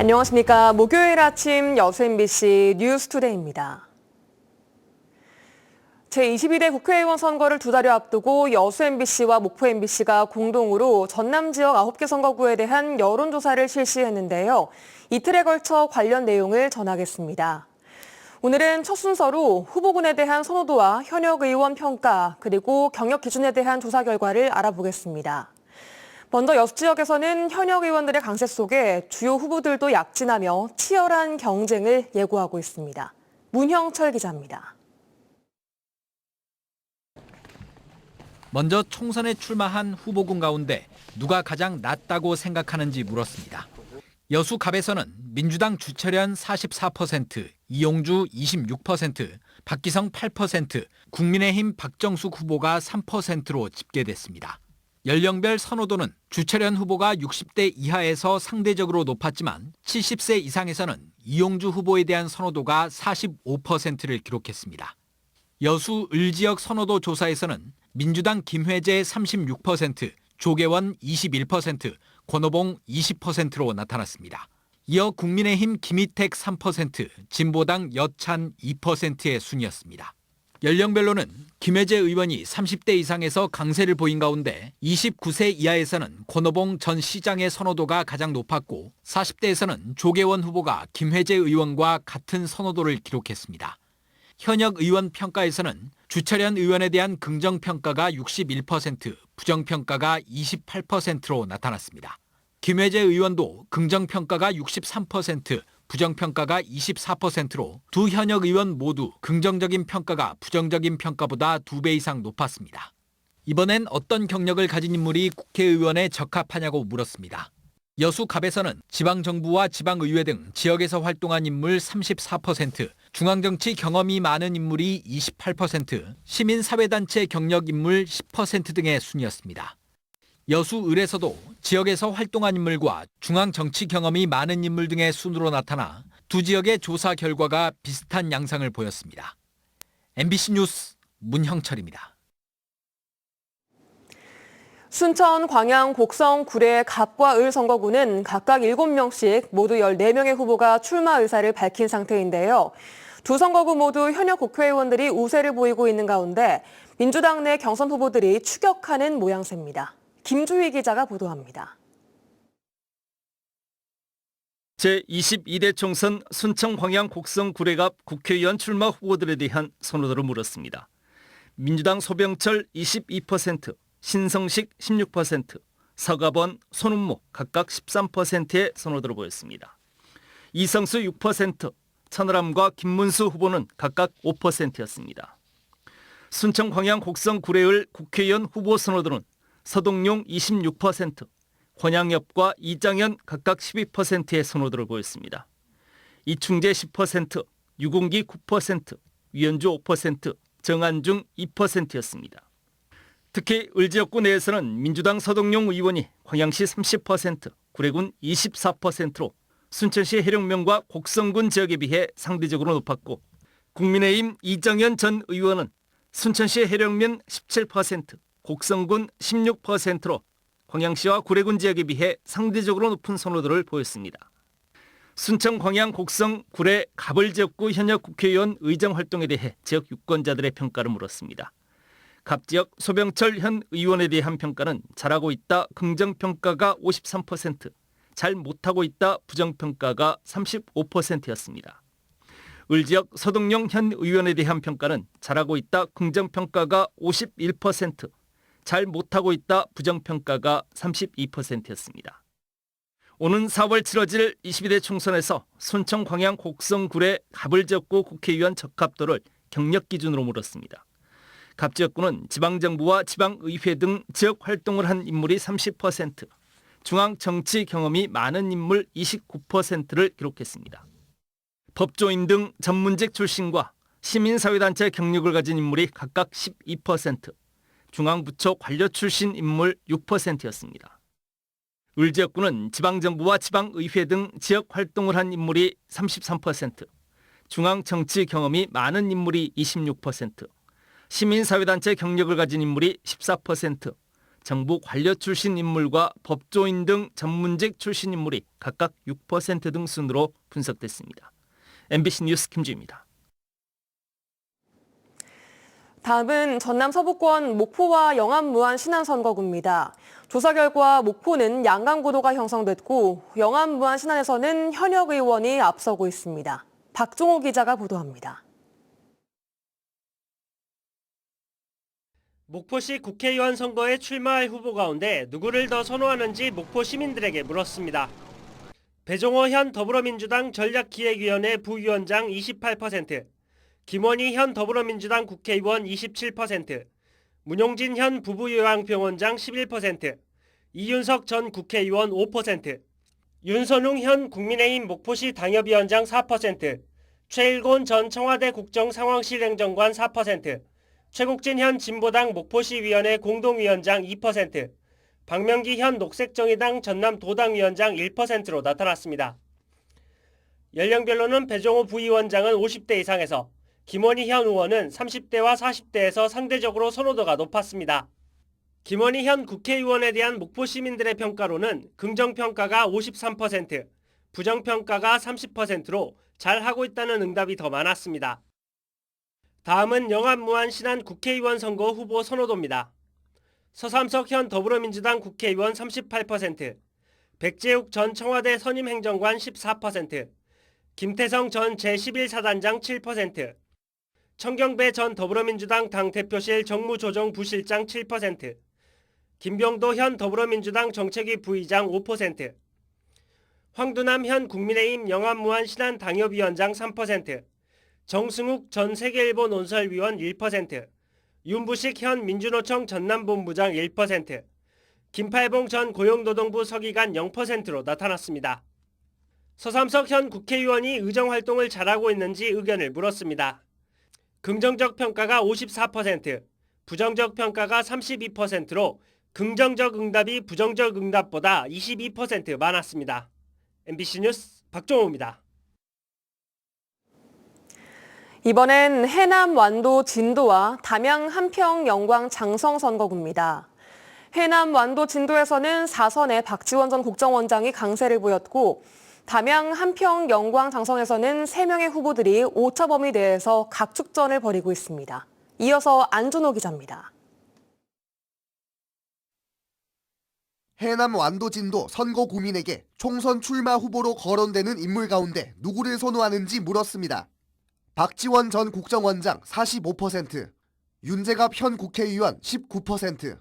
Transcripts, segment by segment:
안녕하십니까. 목요일 아침 여수 MBC 뉴스투데이입니다. 제22대 국회의원 선거를 두 달여 앞두고 여수 MBC와 목포 MBC가 공동으로 전남 지역 9개 선거구에 대한 여론조사를 실시했는데요. 이틀에 걸쳐 관련 내용을 전하겠습니다. 오늘은 첫 순서로 후보군에 대한 선호도와 현역 의원 평가, 그리고 경력 기준에 대한 조사 결과를 알아보겠습니다. 먼저 여수 지역에서는 현역 의원들의 강세 속에 주요 후보들도 약진하며 치열한 경쟁을 예고하고 있습니다. 문형철 기자입니다. 먼저 총선에 출마한 후보군 가운데 누가 가장 낫다고 생각하는지 물었습니다. 여수 갑에서는 민주당 주철현 44%, 이용주 26%, 박기성 8%, 국민의힘 박정숙 후보가 3%로 집계됐습니다. 연령별 선호도는 주철현 후보가 60대 이하에서 상대적으로 높았지만 70세 이상에서는 이용주 후보에 대한 선호도가 45%를 기록했습니다. 여수 을 지역 선호도 조사에서는 민주당 김회재 36%, 조계원 21%, 권오봉 20%로 나타났습니다. 이어 국민의힘 김희택 3%, 진보당 여찬 2%의 순이었습니다. 연령별로는 김혜재 의원이 30대 이상에서 강세를 보인 가운데 29세 이하에서는 권오봉 전 시장의 선호도가 가장 높았고 40대에서는 조계원 후보가 김혜재 의원과 같은 선호도를 기록했습니다. 현역 의원 평가에서는 주철현 의원에 대한 긍정평가가 61%, 부정평가가 28%로 나타났습니다. 김혜재 의원도 긍정평가가 63%, 부정평가가 24%로 두 현역 의원 모두 긍정적인 평가가 부정적인 평가보다 두 배 이상 높았습니다. 이번엔 어떤 경력을 가진 인물이 국회의원에 적합하냐고 물었습니다. 여수 갑에서는 지방정부와 지방의회 등 지역에서 활동한 인물 34%, 중앙정치 경험이 많은 인물이 28%, 시민사회단체 경력 인물 10% 등의 순이었습니다. 여수 을에서도 지역에서 활동한 인물과 중앙 정치 경험이 많은 인물 등의 순으로 나타나 두 지역의 조사 결과가 비슷한 양상을 보였습니다. MBC 뉴스 문형철입니다. 순천, 광양, 곡성, 구례, 갑과 을 선거구는 각각 7명씩 모두 14명의 후보가 출마 의사를 밝힌 상태인데요. 두 선거구 모두 현역 국회의원들이 우세를 보이고 있는 가운데 민주당 내 경선 후보들이 추격하는 모양새입니다. 김주희 기자가 보도합니다. 제22대 총선 순청 광양 곡성 구례갑 국회의원 출마 후보들에 대한 선호도를 물었습니다. 민주당 소병철 22%, 신성식 16%, 서가번, 손은모 각각 13%의 선호도를 보였습니다. 이성수 6%, 천하람과 김문수 후보는 각각 5%였습니다. 순청 광양 곡성 구례을 국회의원 후보 선호도는 서동용 26%, 권양엽과 이장현 각각 12%의 선호도를 보였습니다. 이충재 10%, 유공기 9%, 위원주 5%, 정안중 2%였습니다. 특히 을지역구 내에서는 민주당 서동용 의원이 광양시 30%, 구례군 24%로 순천시 해령면과 곡성군 지역에 비해 상대적으로 높았고 국민의힘 이정현 전 의원은 순천시 해령면 17%, 곡성군 16%로 광양시와 구례군 지역에 비해 상대적으로 높은 선호도를 보였습니다. 순천 광양 곡성 구례 갑을 지역구 현역 국회의원 의정 활동에 대해 지역 유권자들의 평가를 물었습니다. 갑 지역 소병철 현 의원에 대한 평가는 잘하고 있다 긍정평가가 53%, 잘 못하고 있다 부정평가가 35%였습니다. 을 지역 서동용 현 의원에 대한 평가는 잘하고 있다 긍정평가가 51%, 잘 못하고 있다 부정평가가 32%였습니다. 오는 4월 치러질 22대 총선에서 순청 광양 곡성 구례 갑을 지역구 국회의원 적합도를 경력 기준으로 물었습니다. 갑 지역구는 지방정부와 지방의회 등 지역 활동을 한 인물이 30%, 중앙 정치 경험이 많은 인물 29%를 기록했습니다. 법조인 등 전문직 출신과 시민사회단체 경력을 가진 인물이 각각 12%, 중앙부처 관료 출신 인물 6%였습니다. 을 지역구는 지방정부와 지방의회 등 지역 활동을 한 인물이 33%, 중앙 정치 경험이 많은 인물이 26%, 시민사회단체 경력을 가진 인물이 14%, 정부 관료 출신 인물과 법조인 등 전문직 출신 인물이 각각 6%등 순으로 분석됐습니다. MBC 뉴스 김주입니다. 다음은 전남 서부권 목포와 영암 무안 신안 선거구입니다. 조사 결과 목포는 양강 구도가 형성됐고 영암 무안 신안에서는 현역 의원이 앞서고 있습니다. 박종호 기자가 보도합니다. 목포시 국회의원 선거에 출마할 후보 가운데 누구를 더 선호하는지 목포 시민들에게 물었습니다. 배종호 현 더불어민주당 전략기획위원회 부위원장 28%, 김원희 현 더불어민주당 국회의원 27%, 문용진 현 부부요양병원장 11%, 이윤석 전 국회의원 5%, 윤선웅 현 국민의힘 목포시 당협위원장 4%, 최일곤 전 청와대 국정상황실 행정관 4%, 최국진 현 진보당 목포시위원회 공동위원장 2%, 박명기 현 녹색정의당 전남 도당위원장 1%로 나타났습니다. 연령별로는 배종호 부위원장은 50대 이상에서 김원희 현 의원은 30대와 40대에서 상대적으로 선호도가 높았습니다. 김원희 현 국회의원에 대한 목포 시민들의 평가로는 긍정평가가 53%, 부정평가가 30%로 잘하고 있다는 응답이 더 많았습니다. 다음은 영암 무안 신안 국회의원 선거 후보 선호도입니다. 서삼석 현 더불어민주당 국회의원 38%, 백재욱 전 청와대 선임행정관 14%, 김태성 전 제11사단장 7%, 청경배 전 더불어민주당 당대표실 정무조정 부실장 7%, 김병도 현 더불어민주당 정책위 부의장 5%, 황두남 현 국민의힘 영암무안 신안 당협위원장 3%, 정승욱 전 세계일보 논설위원 1%, 윤부식 현 민주노총 전남본부장 1%, 김팔봉 전 고용노동부 서기관 0%로 나타났습니다. 서삼석 현 국회의원이 의정활동을 잘하고 있는지 의견을 물었습니다. 긍정적 평가가 54%, 부정적 평가가 32%로 긍정적 응답이 부정적 응답보다 22% 많았습니다. MBC 뉴스 박종호입니다. 이번엔 해남 완도 진도와 담양 한평 영광 장성 선거구입니다. 해남 완도 진도에서는 4선의 박지원 전 국정원장이 강세를 보였고 담양 한평 영광 장성에서는 3명의 후보들이 오차 범위 내에서 각축전을 벌이고 있습니다. 이어서 안준호 기자입니다. 해남 완도진도 선거 고민에게 총선 출마 후보로 거론되는 인물 가운데 누구를 선호하는지 물었습니다. 박지원 전 국정원장 45%, 윤재갑 현 국회의원 19%,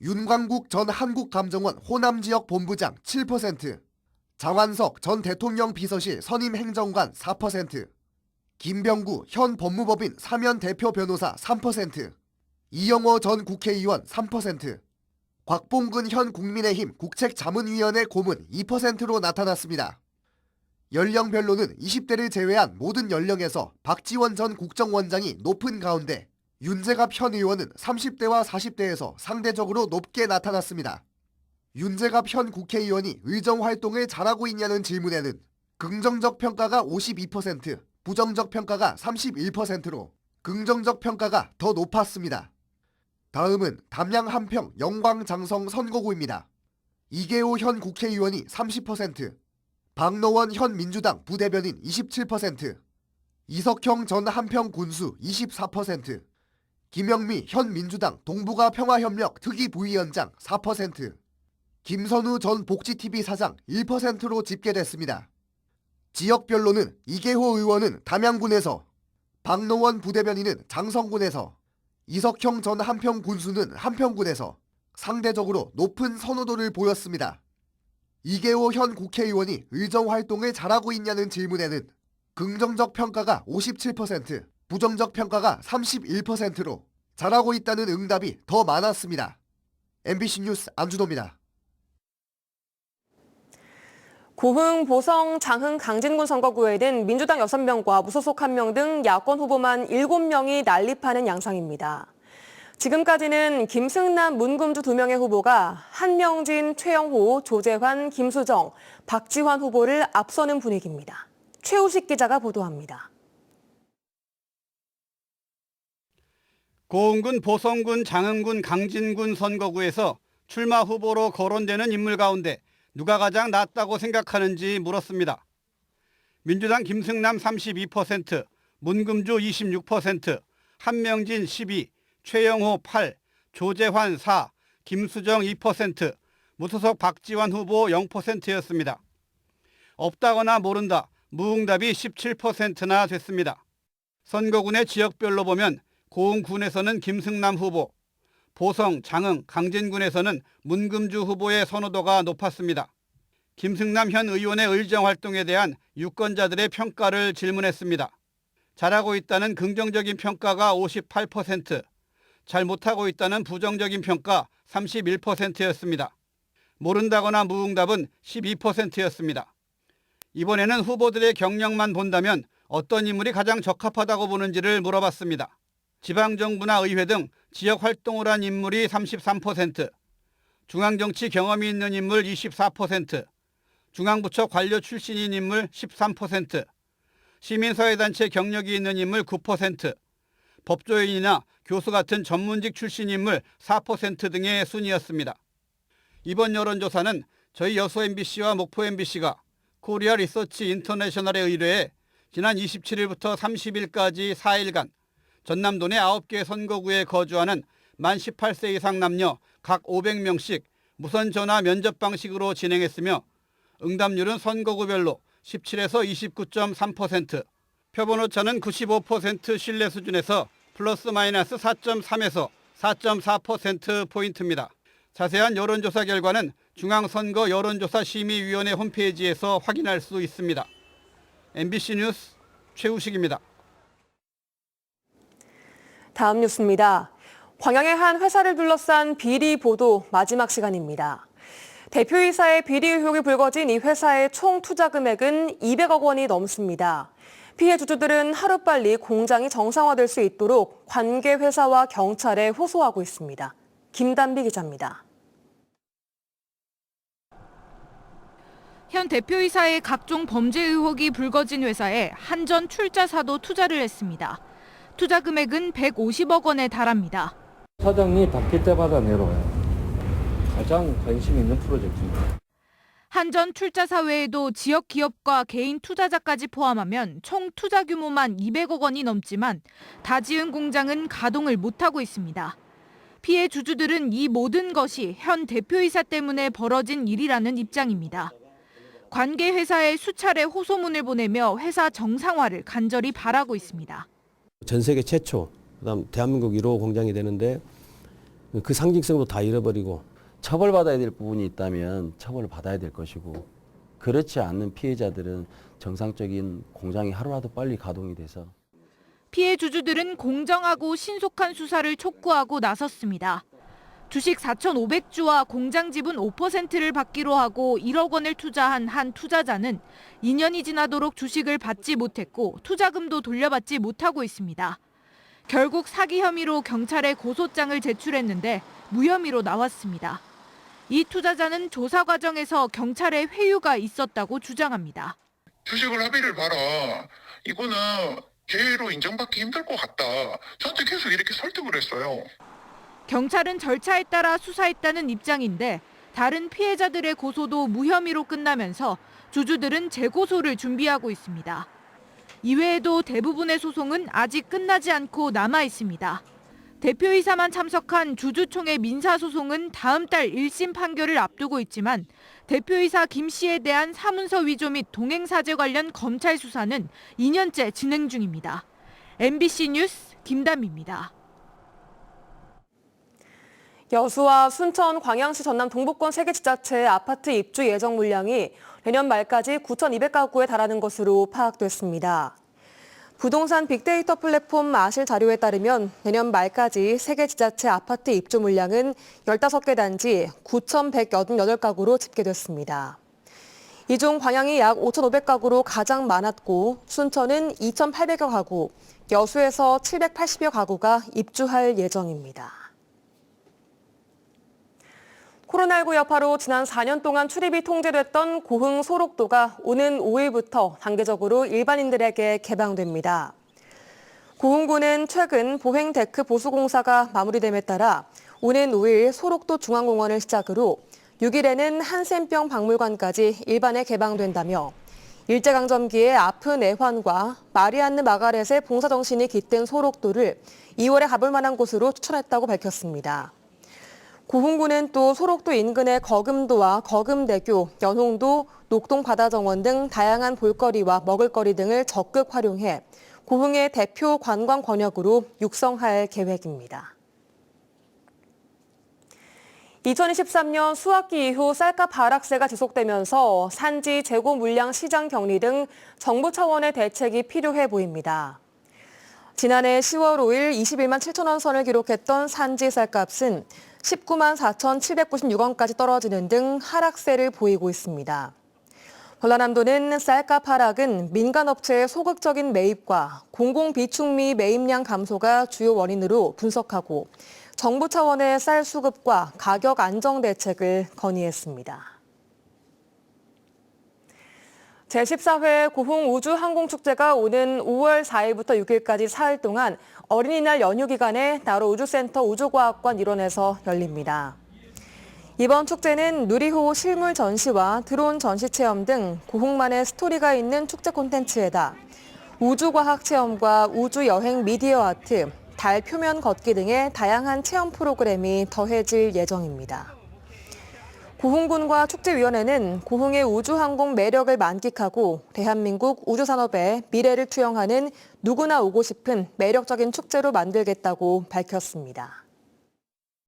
윤광국 전 한국감정원 호남 지역 본부장 7%, 장완석 전 대통령 비서실 선임 행정관 4%, 김병구 현 법무법인 사면 대표 변호사 3%, 이영호 전 국회의원 3%, 곽봉근 현 국민의힘 국책자문위원회 고문 2%로 나타났습니다. 연령별로는 20대를 제외한 모든 연령에서 박지원 전 국정원장이 높은 가운데 윤재갑 현 의원은 30대와 40대에서 상대적으로 높게 나타났습니다. 윤재갑 현 국회의원이 의정 활동을 잘하고 있냐는 질문에는 긍정적 평가가 52%, 부정적 평가가 31%로 긍정적 평가가 더 높았습니다. 다음은 담양 한평 영광장성 선거구입니다. 이계호 현 국회의원이 30%, 박노원 현 민주당 부대변인 27%, 이석형 전 한평 군수 24%, 김영미 현 민주당 동북아 평화협력 특위 부위원장 4%, 김선우 전 복지TV 사장 1%로 집계됐습니다. 지역별로는 이계호 의원은 담양군에서, 박노원 부대변인은 장성군에서, 이석형 전 한평 군수는 한평군에서 상대적으로 높은 선호도를 보였습니다. 이계호 현 국회의원이 의정 활동을 잘하고 있냐는 질문에는 긍정적 평가가 57%, 부정적 평가가 31%로 잘하고 있다는 응답이 더 많았습니다. MBC 뉴스 안준호입니다. 고흥, 보성, 장흥, 강진군 선거구에는 민주당 6명과 무소속 1명 등 야권 후보만 7명이 난립하는 양상입니다. 지금까지는 김승남, 문금주 2명의 후보가 한명진, 최영호, 조재환, 김수정, 박지환 후보를 앞서는 분위기입니다. 최우식 기자가 보도합니다. 고흥군, 보성군, 장흥군, 강진군 선거구에서 출마 후보로 거론되는 인물 가운데 누가 가장 낫다고 생각하는지 물었습니다. 민주당 김승남 32%, 문금주 26%, 한명진 12, 최영호 8, 조재환 4, 김수정 2%, 무소속 박지원 후보 0%였습니다. 없다거나 모른다, 무응답이 17%나 됐습니다. 선거군의 지역별로 보면 고흥군에서는 김승남 후보, 보성, 장흥, 강진군에서는 문금주 후보의 선호도가 높았습니다. 김승남 현 의원의 의정 활동에 대한 유권자들의 평가를 질문했습니다. 잘하고 있다는 긍정적인 평가가 58%, 잘 못하고 있다는 부정적인 평가 31%였습니다. 모른다거나 무응답은 12%였습니다. 이번에는 후보들의 경력만 본다면 어떤 인물이 가장 적합하다고 보는지를 물어봤습니다. 지방정부나 의회 등 지역 활동을 한 인물이 33%, 중앙정치 경험이 있는 인물 24%, 중앙부처 관료 출신인 인물 13%, 시민사회단체 경력이 있는 인물 9%, 법조인이나 교수 같은 전문직 출신 인물 4% 등의 순이었습니다. 이번 여론조사는 저희 여수 MBC와 목포 MBC가 코리아 리서치 인터내셔널에 의뢰해 지난 27일부터 30일까지 4일간 전남도 내 9개 선거구에 거주하는 만 18세 이상 남녀 각 500명씩 무선 전화 면접 방식으로 진행했으며 응답률은 선거구별로 17에서 29.3%, 표본 오차는 95% 신뢰 수준에서 플러스 마이너스 4.3에서 4.4%포인트입니다. 자세한 여론조사 결과는 중앙선거 여론조사 심의위원회 홈페이지에서 확인할 수 있습니다. MBC 뉴스 최우식입니다. 다음 뉴스입니다. 광양의 한 회사를 둘러싼 비리 보도 마지막 시간입니다. 대표이사의 비리 의혹이 불거진 이 회사의 총 투자 금액은 200억 원이 넘습니다. 피해 주주들은 하루빨리 공장이 정상화될 수 있도록 관계 회사와 경찰에 호소하고 있습니다. 김단비 기자입니다. 현 대표이사의 각종 범죄 의혹이 불거진 회사에 한전 출자사도 투자를 했습니다. 투자 금액은 150억 원에 달합니다. 사장이 바뀔 때마다 내려와요. 가장 관심 있는 프로젝트입니다. 한전 출자 사 외에도 지역 기업과 개인 투자자까지 포함하면 총 투자 규모만 200억 원이 넘지만 다 지은 공장은 가동을 못하고 있습니다. 피해 주주들은 이 모든 것이 현 대표이사 때문에 벌어진 일이라는 입장입니다. 관계 회사에 수차례 호소문을 보내며 회사 정상화를 간절히 바라고 있습니다. 전 세계 최초, 그다음 대한민국 1호 공장이 되는데 그 상징성도 다 잃어버리고 처벌받아야 될 부분이 있다면 처벌을 받아야 될 것이고 그렇지 않는 피해자들은 정상적인 공장이 하루라도 빨리 가동이 돼서 피해 주주들은 공정하고 신속한 수사를 촉구하고 나섰습니다. 주식 4,500주와 공장 지분 5%를 받기로 하고 1억 원을 투자한 한 투자자는 2년이 지나도록 주식을 받지 못했고 투자금도 돌려받지 못하고 있습니다. 결국 사기 혐의로 경찰에 고소장을 제출했는데 무혐의로 나왔습니다. 이 투자자는 조사 과정에서 경찰에 회유가 있었다고 주장합니다. 주식을 합의를 봐라. 이거는 개로 인정받기 힘들 것 같다. 저한테 계속 이렇게 설득을 했어요. 경찰은 절차에 따라 수사했다는 입장인데 다른 피해자들의 고소도 무혐의로 끝나면서 주주들은 재고소를 준비하고 있습니다. 이외에도 대부분의 소송은 아직 끝나지 않고 남아 있습니다. 대표이사만 참석한 주주총회 민사소송은 다음 달 1심 판결을 앞두고 있지만 대표이사 김 씨에 대한 사문서 위조 및 동행사제 관련 검찰 수사는 2년째 진행 중입니다. MBC 뉴스 김담입니다. 여수와 순천, 광양시 전남 동북권 세개 지자체의 아파트 입주 예정 물량이 내년 말까지 9,200가구에 달하는 것으로 파악됐습니다. 부동산 빅데이터 플랫폼 아실 자료에 따르면 내년 말까지 세개 지자체 아파트 입주 물량은 15개 단지 9,188가구로 집계됐습니다. 이 중 광양이 약 5,500가구로 가장 많았고 순천은 2,800여 가구, 여수에서 780여 가구가 입주할 예정입니다. 코로나19 여파로 지난 4년 동안 출입이 통제됐던 고흥 소록도가 오는 5일부터 단계적으로 일반인들에게 개방됩니다. 고흥구는 최근 보행 데크 보수 공사가 마무리됨에 따라 오는 5일 소록도 중앙공원을 시작으로 6일에는 한센병 박물관까지 일반에 개방된다며 일제강점기의 아픈 애환과 마리안느 마가렛의 봉사정신이 깃든 소록도를 2월에 가볼 만한 곳으로 추천했다고 밝혔습니다. 고흥군은 또 소록도 인근의 거금도와 거금대교, 연홍도, 녹동바다정원 등 다양한 볼거리와 먹을거리 등을 적극 활용해 고흥의 대표 관광 권역으로 육성할 계획입니다. 2023년 수학기 이후 쌀값 하락세가 지속되면서 산지 재고 물량 시장 격리 등 정부 차원의 대책이 필요해 보입니다. 지난해 10월 5일 21만 7천 원 선을 기록했던 산지 쌀값은 19만 4,796원까지 떨어지는 등 하락세를 보이고 있습니다. 전라남도는 쌀값 하락은 민간업체의 소극적인 매입과 공공비축미 매입량 감소가 주요 원인으로 분석하고 정부 차원의 쌀 수급과 가격 안정 대책을 건의했습니다. 제14회 고흥 우주항공축제가 오는 5월 4일부터 6일까지 사흘 동안 어린이날 연휴 기간에 나로 우주센터 우주과학관 일원에서 열립니다. 이번 축제는 누리호 실물 전시와 드론 전시 체험 등 고흥만의 스토리가 있는 축제 콘텐츠에다 우주과학 체험과 우주여행 미디어 아트, 달 표면 걷기 등의 다양한 체험 프로그램이 더해질 예정입니다. 고흥군과 축제위원회는 고흥의 우주항공 매력을 만끽하고 대한민국 우주산업의 미래를 투영하는 누구나 오고 싶은 매력적인 축제로 만들겠다고 밝혔습니다.